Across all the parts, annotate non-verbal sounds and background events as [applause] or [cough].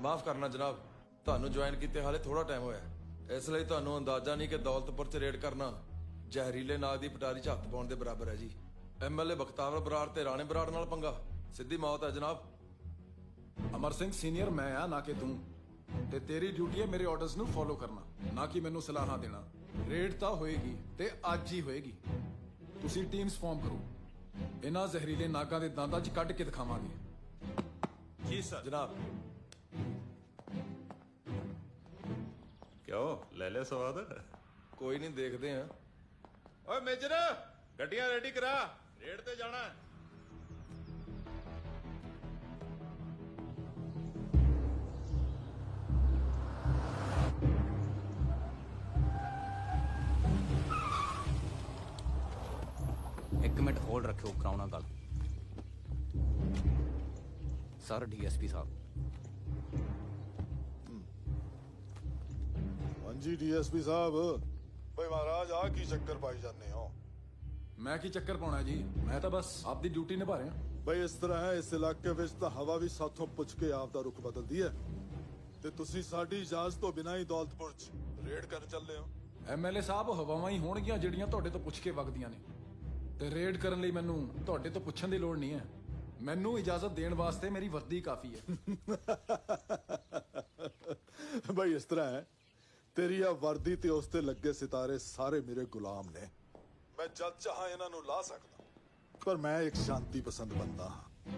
ਮਾਫ ਕਰਨਾ ਜਨਾਬ ਤੁਹਾਨੂੰ ਜੁਆਇਨ ਕੀਤੇ ਹਾਲੇ ਥੋੜਾ ਟਾਈਮ ਹੋਇਆ ਹੈ। ਇਸ ਲਈ ਤੁਹਾਨੂੰ ਅੰਦਾਜ਼ਾ ਨਹੀਂ ਕਿ ਦੌਲਤਪੁਰ 'ਚ ਰੇਡ ਕਰਨਾ ਜ਼ਹਿਰੀਲੇ ਨਾਗ ਦੀ ਪਟਾਰੀ 'ਚ ਹੱਥ ਪਾਉਣ ਦੇ ਬਰਾਬਰ ਹੈ ਜੀ। ਐਮਐਲਏ ਬਖਤਾਵਰ ਬਰਾੜ ਤੇ ਰਾਣੇ ਬਰਾੜ ਨਾਲ ਪੰਗਾ। ਸਿੱਧੀ ਮੌਤ ਹੈ ਜਨਾਬ। ਅਮਰ ਸਿੰਘ ਸੀਨੀਅਰ ਮੈਂ ਆ ਨਾ ਕਿ ਤੂੰ। ਤੇ ਤੇਰੀ ਡਿਊਟੀ ਹੈ ਮੇਰੇ ਆਰਡਰਸ ਨੂੰ ਫੋਲੋ ਕਰਨਾ ਨਾ ਕਿ ਮੈਨੂੰ ਸਲਾਹਾਂ ਦੇਣਾ। ਰੇਡ ਤਾਂ ਹੋਏਗੀ ਤੇ ਅੱਜ ਹੀ ਹੋਏਗੀ। ਤੁਸੀਂ ਟੀਮਸ ਫਾਰਮ ਕਰੋ। ਇਹਨਾਂ ਜ਼ਹਿਰੀਲੇ ਨਾਗਾਂ ਦੇ ਦੰਦਾਂ 'ਚ ਕੱਢ ਕੇ ਦਿਖਾਵਾਂਗੇ। ਜੀ ਸਰ ਜਨਾਬ ਕਿਉਂ? ਲੈ ਲੈ ਸਵਾਦ। ਕੋਈ ਨਹੀਂ ਦੇਖਦੇ ਆ ਓਏ ਮੇਜਰ ਗੱਡੀਆਂ ਰੈਡੀ ਕਰਾ। ਰੇਡ ਤੇ ਜਾਣਾ। ਹੈ। ਇੱਕ ਮਿੰਟ ਹੋਲਡ ਰੱਖਿਓ ਕਰਾਉਣਾ ਗੱਲ। ਸਰ ਡੀਐਸਪੀ ਸਾਹਿਬ। ਹਾਂਜੀ ਡੀਐਸਪੀ ਸਾਹਿਬ ਓਏ ਮਹਾਰਾਜ ਆ ਕੀ ਚੱਕਰ ਪਾਈ ਜਾਂਦੇ ਹੋ? ਮੈਂ ਕੀ ਚੱਕਰ ਪਾਉਣਾ ਜੀ? ਮੈਂ ਤਾਂ ਬਸ ਆਪਦੀ ਡਿਊਟੀ ਨਿਭਾ ਰਿਹਾ। ਬਈ ਇਸ ਤਰ੍ਹਾਂ ਹੈ ਇਸ ਇਲਾਕੇ ਵਿੱਚ ਤਾਂ ਹਵਾ ਵੀ ਸਾਥੋਂ ਪੁੱਛ ਕੇ ਆਪ ਦਾ ਰੁਖ ਬਦਲਦੀ ਹੈ। ਤੇ ਤੁਸੀਂ ਸਾਡੀ ਇਜਾਜ਼ਤ ਤੋਂ ਬਿਨਾਂ ਹੀ ਦੌਲਤਪੁਰ 'ਚ ਰੇਡ ਕਰਨ ਚੱਲੇ ਹੋ। ਐਮਐਲਏ ਸਾਹਿਬ ਹਵਾਵਾਂ ਹੀ ਹੋਣਗੀਆਂ ਜਿਹੜੀਆਂ ਤੁਹਾਡੇ ਤੋਂ ਪੁੱਛ ਕੇ ਵਗਦੀਆਂ ਨੇ। ਤੇ ਰੇਡ ਕਰਨ ਲਈ ਮੈਨੂੰ ਤੁਹਾਡੇ ਤੋਂ ਪੁੱਛਣ ਦੀ ਲੋੜ ਨਹੀਂ ਹੈ। ਮੈਨੂੰ ਇਜਾਜ਼ਤ ਦੇਣ ਵਾਸਤੇ ਮੇਰੀ ਵਰਦੀ ਕਾਫੀ ਹੈ। [laughs] ਬਈ ਇਸ ਤਰ੍ਹਾਂ ਹੈ ਤੇਰੀ ਆ ਵਰਦੀ ਤੇ ਉਸ ਤੇ ਲੱਗੇ ਸਿਤਾਰੇ ਸਾਰੇ ਮੇਰੇ ਗੁਲਾਮ ਨੇ ਮੈਂ ਜਦ ਚਾਹਾਂ ਇਹਨਾਂ ਨੂੰ ਲਾ ਸਕਦਾ ਪਰ ਮੈਂ ਇੱਕ ਸ਼ਾਂਤੀ ਪਸੰਦ ਬੰਦਾ ਹਾਂ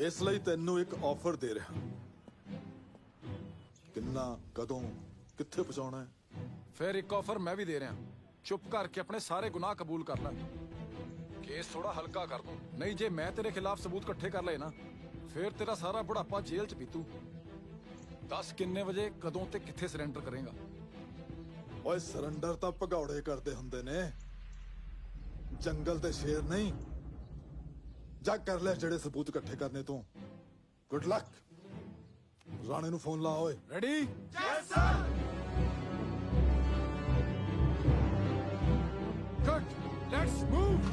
ਇਸ ਲਈ ਤੈਨੂੰ ਇੱਕ ਆਫਰ ਦੇ ਰਿਹਾ ਕਿੰਨਾ ਕਦੋਂ ਕਿੱਥੇ ਪਹੁੰਚਾਉਣਾ ਹੈ ਫਿਰ ਇੱਕ ਆਫਰ ਮੈਂ ਵੀ ਦੇ ਰਿਹਾ ਚੁੱਪ ਕਰਕੇ ਆਪਣੇ ਸਾਰੇ ਗੁਨਾਹ ਕਬੂਲ ਕਰ ਲੈ ਕੇਸ ਥੋੜਾ ਹਲਕਾ ਕਰ ਦੂੰ ਨਹੀਂ ਜੇ ਮੈਂ ਤੇਰੇ ਖਿਲਾਫ ਸਬੂਤ ਇਕੱਠੇ ਕਰ ਲਏ ਨਾ ਫਿਰ ਤੇਰਾ ਸਾਰਾ ਬੁਢਾਪਾ ਜੇਲ੍ਹ 'ਚ ਬੀਤੂ ਦੱਸ ਕਿੰਨੇ ਵਜੇ ਕਦੋਂ ਤੇ ਕਿੱਥੇ ਸਰੈਂਡਰ ਕਰੇਗਾ ਓਏ ਸਰੈਂਡਰ ਤਾਂ ਭਗੌੜੇ ਕਰਦੇ ਹੁੰਦੇ ਨੇ। ਜੰਗਲ ਤੇ ਸ਼ੇਰ ਨਹੀਂ। ਜਾ ਕਰ ਲੈ ਜਿਹੜੇ ਸਬੂਤ ਇਕੱਠੇ ਕਰਨੇ ਤੂੰ। ਗੁੱਡ ਲੱਕ ਰਾਣੇ ਨੂੰ ਫੋਨ ਲਾ ਓਏ। Ready yes sir good let's move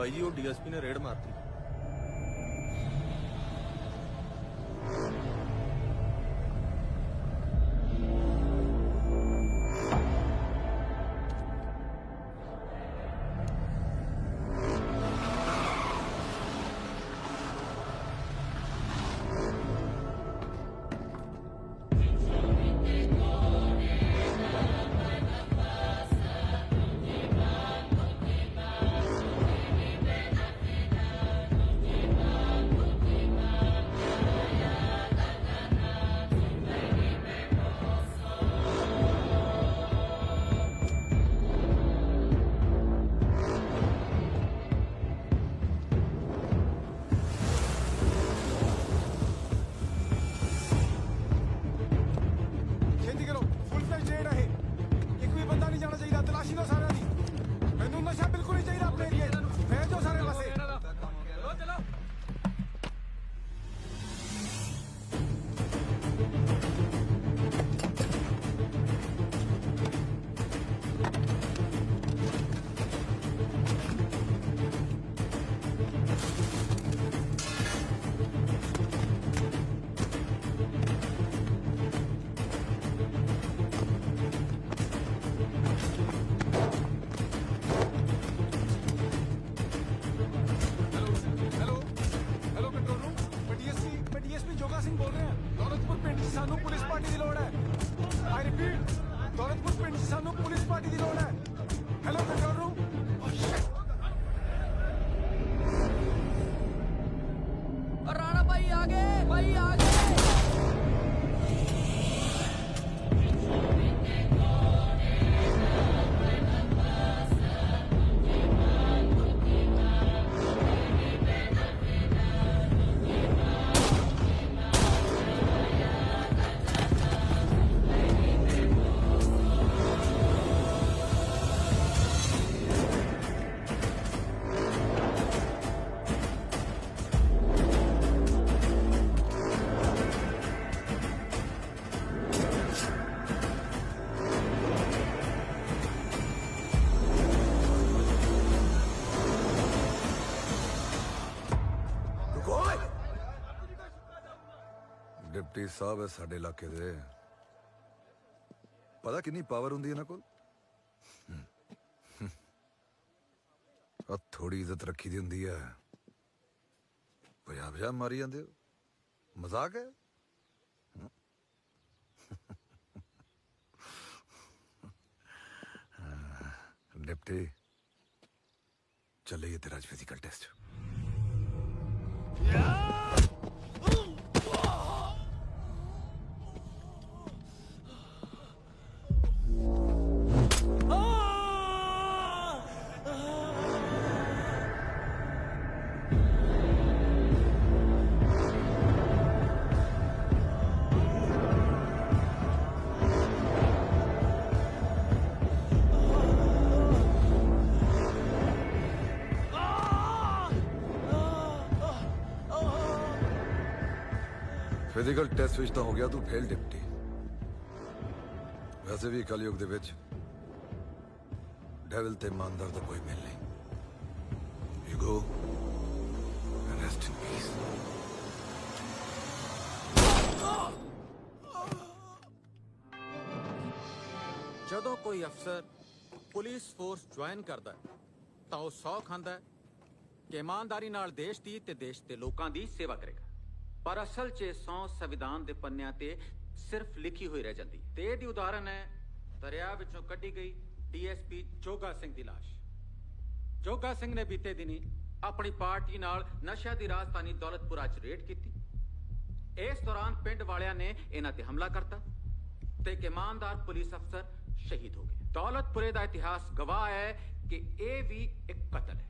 ਬਾਈ ਜੀ ਉਹ ਡੀਐਸਪੀ ਨੇ ਰੇਡ ਮਾਰਤੀ। ਡਿਪਟੀ ਸਾਹਿਬ ਹੈ ਸਾਡੇ ਇਲਾਕੇ ਦੇ ਪਤਾ ਕਿੰਨੀ ਪਾਵਰ ਹੁੰਦੀ ਹੈ ਇਹਨਾਂ ਕੋਲ ਆ ਥੋੜੀ ਇੱਜ਼ਤ ਰੱਖੀ ਦੀ ਹੁੰਦੀ ਹੈ ਭਜਾ ਭਜਾ ਮਾਰੀ ਜਾਂਦੇ ਹੋ ਮਜ਼ਾਕ ਹੈ ਡਿਪਟੀ ਚੱਲੇ ਤੇਰਾ ਅੱਜ ਫਿਜ਼ੀਕਲ ਟੈਸਟ ਫਿਜ਼ੀਕਲ ਟੈਸਟ ਵਿੱਚ ਤਾਂ ਹੋ ਗਿਆ ਤੂੰ ਫੇਲ ਡਿਪਟੀ ਵੈਸੇ ਵੀ ਕਲਯੁਗ ਦੇ ਵਿੱਚ ਡੈਵਲ ਤੇ ਇਮਾਨਦਾਰ ਦਾ ਕੋਈ ਮਿਲ ਨਹੀਂ you go rest in peace ਜਦੋਂ ਕੋਈ ਅਫਸਰ ਪੁਲਿਸ ਫੋਰਸ ਜੁਆਇਨ ਕਰਦਾ ਹੈ, ਤਾਂ ਉਹ ਸੌ ਖਾਂਦਾ ਹੈ ਕਿ ਇਮਾਨਦਾਰੀ ਨਾਲ ਦੇਸ਼ ਦੀ ਤੇ ਦੇਸ਼ ਦੇ ਲੋਕਾਂ ਦੀ ਸੇਵਾ ਕਰੇਗਾ ਪਰ ਅਸਲ 'ਚ ਸੌ ਸੰਵਿਧਾਨ ਦੇ ਪੰਨਿਆਂ ਤੇ ਸਿਰਫ ਲਿਖੀ ਹੋਈ ਰਹਿ ਜਾਂਦੀ। ਤੇ ਇਹਦੀ ਉਦਾਹਰਨ ਹੈ, ਦਰਿਆ ਵਿੱਚੋਂ ਕੱਢੀ ਗਈ ਡੀਐਸਪੀ ਜੋਗਾ ਸਿੰਘ ਦੀ ਲਾਸ਼। ਜੋਗਾ ਸਿੰਘ ਨੇ ਬੀਤੇ ਦਿਨੀ ਆਪਣੀ ਪਾਰਟੀ ਨਾਲ ਨਸ਼ਿਆਂ ਦੀ ਰਾਜਧਾਨੀ ਦੌਲਤਪੁਰਾ 'ਚ ਰੇਡ ਕੀਤੀ। ਇਸ ਦੌਰਾਨ ਪਿੰਡ ਵਾਲਿਆਂ ਨੇ ਇਹਨਾਂ ਤੇ ਹਮਲਾ ਕਰਤਾ ਤੇ ਇੱਕ ਇਮਾਨਦਾਰ ਪੁਲਿਸ ਅਫਸਰ ਸ਼ਹੀਦ ਹੋ ਗਿਆ। ਦੌਲਤਪੁਰੇ ਦਾ ਇਤਿਹਾਸ ਗਵਾਹ ਹੈ ਕਿ ਇਹ ਵੀ ਇੱਕ ਕਤਲ ਹੈ।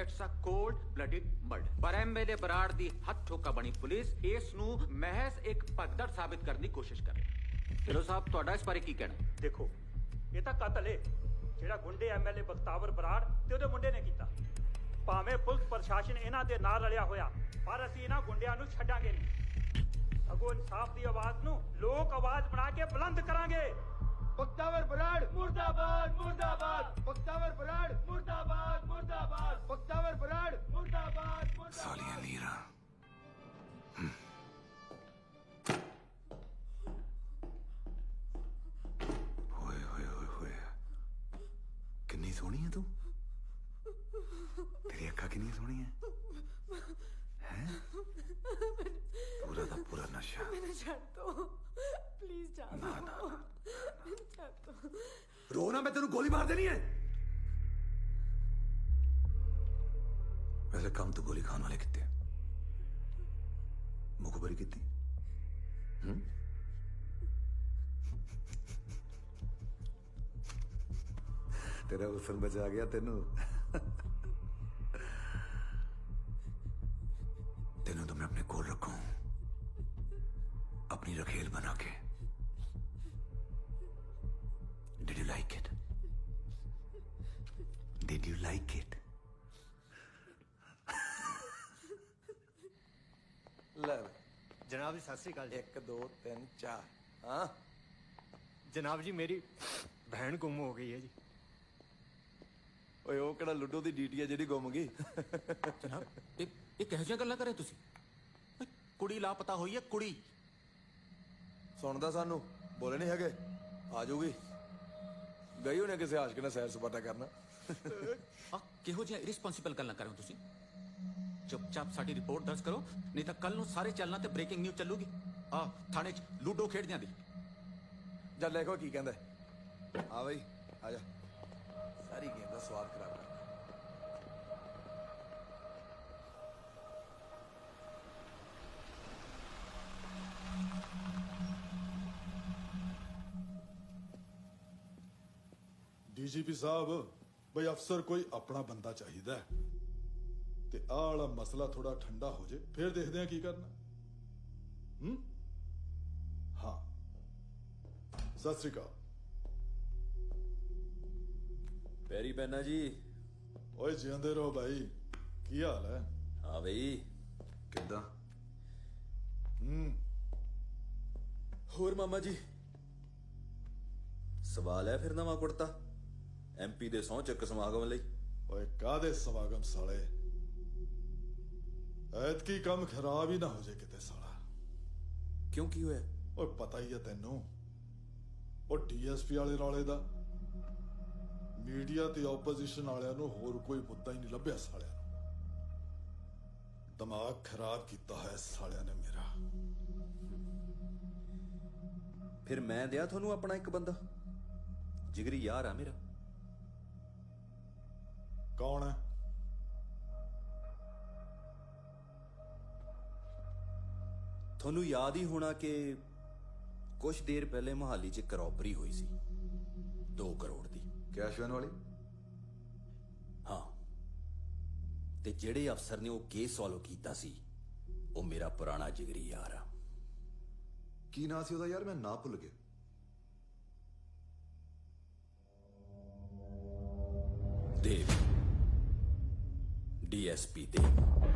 It's a cold blooded murder ਪਰ ਐਮਐਲਏ ਬਰਾੜ ਦੀ ਹੱਥ ਠੋਕਾ ਬਣੀ ਪੁਲਿਸ ਇਸ ਨੂੰ ਮਹਿਜ਼ ਇੱਕ ਪਗਦੜ ਸਾਬਿਤ ਕਰਨ ਦੀ ਕੋਸ਼ਿਸ਼ ਕਰ ਰਹੀ ਢਿੱਲੋਂ ਸਾਹਿਬ, ਤੁਹਾਡਾ ਇਸ ਬਾਰੇ ਕੀ ਕਹਿਣਾ? ਦੇਖੋ, ਇਹ ਤਾਂ ਕਤਲ ਏ। ਜਿਹੜਾ ਗੁੰਡੇ ਐਮਐਲਏ ਬਖਤਾਵਰ ਬਰਾੜ ਤੇ ਉਹਦੇ ਮੁੰਡੇ ਨੇ ਕੀਤਾ। ਭਾਵੇਂ ਪੁਲਿਸ ਪ੍ਰਸ਼ਾਸਨ ਇਹਨਾਂ ਦੇ ਨਾਲ ਰਲਿਆ ਹੋਇਆ, ਪਰ ਅਸੀਂ ਇਹਨਾਂ ਗੁੰਡਿਆਂ ਨੂੰ ਛੱਡਾਂਗੇ ਨਹੀਂ। ਅਗੋ ਇਨਸਾਫ ਦੀ ਆਵਾਜ਼ ਨੂੰ ਲੋਕ ਆਵਾਜ਼ ਬਣਾ ਕੇ ਬੁਲੰਦ ਕਰਾਂਗੇ। ਬਖਤਾਵਰ ਬਰਾੜ ਮੁਰਦਾਬਾਦ ਮੁਰਦਾਬਾਦ ਬਖਤਾਵਰ ਬਰਾੜ ਮੁਰਦਾਬਾਦ ਮੁਰਦਾਬਾਦ ਬਖਤਾਵਰ ਬਰਾੜ ਮੁਰਦਾਬਾਦ ਮੁਰਦਾਬਾਦ ਸਾਲੀਆਂ ਲੀਰਾਂ ਰੋ ਨਾ ਮੈਂ ਤੈਨੂੰ ਗੋਲੀ ਮਾਰ ਦੇਣੀ ਹੈ ਵੈਸੇ ਕੰਮ ਤੋਂ ਗੋਲੀ ਖਾਣ ਵਾਲੇ ਕਿੱਥੇ ਮੁਖਬਰੀ ਕੀਤੀ ਹੂੰ ਤੇਰਾ ਹੁਸਨ ਬਚਾ ਗਿਆ ਤੈਨੂੰ ਤੈਨੂੰ ਤਾਂ ਮੈਂ ਆਪਣੇ ਕੋਲ ਰੱਖੂੰ ਆਪਣੀ ਰਖੇਲ ਬਣਾ ਜਨਾਬ ਜੀ ਸਤਿ ਸ੍ਰੀ ਅਕਾਲ 1 2 3 4 ਹਾਂ। ਜਨਾਬ ਜੀ ਮੇਰੀ ਭੈਣ ਗੁੰਮ ਹੋ ਗਈ ਹੈ ਜੀ। ਓਏ ਉਹ ਕਿਹੜਾ ਲੁੱਡੋ ਦੀ ਡੀਟੀ ਆ ਜਿਹੜੀ ਗੁੰਮ ਗਈ? ਜਨਾਬ ਇਹ ਇਹ ਕਿਹੋ ਜਿਹੀਆਂ ਗੱਲਾਂ ਕਰ ਤੁਸੀਂ? ਓਏ, ਕੁੜੀ ਲਾਪਤਾ ਹੋਈ ਹੈ ਕੁੜੀ। ਸੁਣਦਾ ਸਾਨੂੰ? ਬੋਲੇ ਨਹੀਂ ਹੈਗੇ? ਆ ਜਾਊਗੀ। ਗਈ ਉਹਨੇ ਕਿਸੇ ਆਸ਼ਕ ਨਾਲ ਸੈਰ ਸਪਾਟਾ ਕਰਨਾ। ਆ ਕਿਹੋ ਜਿਹੀਆਂ ਇਰਰਿਸਪੌਂਸਿਬਲ ਗੱਲਾਂ ਕਰ ਰਹੇ ਹੋ ਤੁਸੀਂ? ਚੁੱਪਚਾਪ ਸਾਡੀ ਰਿਪੋਰਟ ਦਰਜ ਕਰੋ ਨਹੀਂ ਤਾਂ ਕੱਲ ਨੂੰ ਸਾਰੇ ਚੈਨਲਾਂ ਤੇ ਬ੍ਰੇਕਿੰਗ ਨਿਊਜ਼ ਚੱਲੂਗੀ ਆ ਥਾਣੇ 'ਚ ਲੂਡੋ ਖੇਡਦਿਆਂ ਦੀ ਜਦ ਦੇਖੋ ਕੀ ਕਹਿੰਦਾ ਹੈ। ਆ ਬਈ ਆ ਜਾ ਸਾਰੀ ਗੇਮ ਦਾ ਸਵਾਦ ਖਰਾਬ ਕਰ ਡੀਜੀਪੀ ਸਾਹਿਬ ਬਈ ਅਫਸਰ ਕੋਈ ਆਪਣਾ ਬੰਦਾ ਚਾਹੀਦਾ ਹੈ ਤੇ ਆਹ ਵਾਲਾ ਮਸਲਾ ਥੋੜਾ ਠੰਡਾ ਹੋ ਜੇ ਫਿਰ ਦੇਖਦੇ ਆ ਕੀ ਕਰਨਾ। ਹੂੰ? ਹਾਂ। ਸਤਿ ਸ੍ਰੀ ਅਕਾਲ। ਪੈਰੀ ਪੈਨਾ ਜੀ। ਓਏ ਜਿਉਂਦੇ ਰਹੋ ਭਾਈ ਕੀ ਹਾਲ ਹੈ? ਹਾਂ ਬਈ। ਕਿੱਦਾਂ? ਹੂੰ। ਹੋਰ ਮਾਮਾ ਜੀ। ਸਵਾਲ ਹੈ ਫਿਰ ਨਵਾਂ ਕੁੜਤਾ। ਐਮਪੀ ਦੇ ਸਹੁੰ ਚੱਕ ਸਮਾਗਮ ਲਈ। ਓਏ ਕਾਦੇ ਸਮਾਗਮ ਸਾਲੇ? ਐਤਕੀ ਕੰਮ ਖਰਾਬ ਹੀ ਨਾ ਹੋ ਜੇ ਕਿਤੇ ਸਾਲਾ। ਕਿਉਂ ਕੀ ਹੋਇਆ? ਓਏ ਪਤਾ ਹੀ ਹੈ ਤੈਨੂੰ ਉਹ ਡੀਐਸਪੀ ਵਾਲੇ ਰੌਲੇ ਦਾ। ਮੀਡੀਆ ਤੇ ਆਪੋਜੀਸ਼ਨ ਵਾਲਿਆਂ ਨੂੰ ਹੋਰ ਕੋਈ ਮੁੱਦਾ ਹੀ ਨਹੀਂ ਲੱਭਿਆ ਸਾਲਿਆਂ ਨੂੰ। ਦਿਮਾਗ ਖਰਾਬ ਕੀਤਾ ਹੈ ਸਾਲਿਆਂ ਨੇ ਮੇਰਾ। ਫਿਰ ਮੈਂ ਦਿਆ ਤੁਹਾਨੂੰ ਆਪਣਾ ਇੱਕ ਬੰਦਾ? ਜਿਗਰੀ ਯਾਰ ਆ ਮੇਰਾ। ਕੌਣ ਹੈ? ਤੁਹਾਨੂੰ ਯਾਦ ਹੀ ਹੋਣਾ ਕਿ ਕੁਝ ਦੇਰ ਪਹਿਲੇ ਮਹਾਲੀ 'ਚ ਇੱਕ ਰੌਬਰੀ ਹੋਈ ਸੀ। 2 ਕਰੋੜ ਦੀ। ਕੈਸ਼ਵਨ ਵਾਲੀ? ਹਾਂ। ਤੇ ਜਿਹੜੇ ਅਫਸਰ ਨੇ ਉਹ ਕੇਸ ਸੋਲਵ ਕੀਤਾ ਸੀ ਉਹ ਮੇਰਾ ਪੁਰਾਣਾ ਜਿਗਰੀ ਯਾਰ ਆ। ਕੀ ਨਾਂ ਸੀ ਉਹਦਾ ਯਾਰ? ਮੈਂ ਨਾਂ ਭੁੱਲ ਗਿਆ। ਦੇਵ। ਡੀਐਸਪੀ ਦੇਵ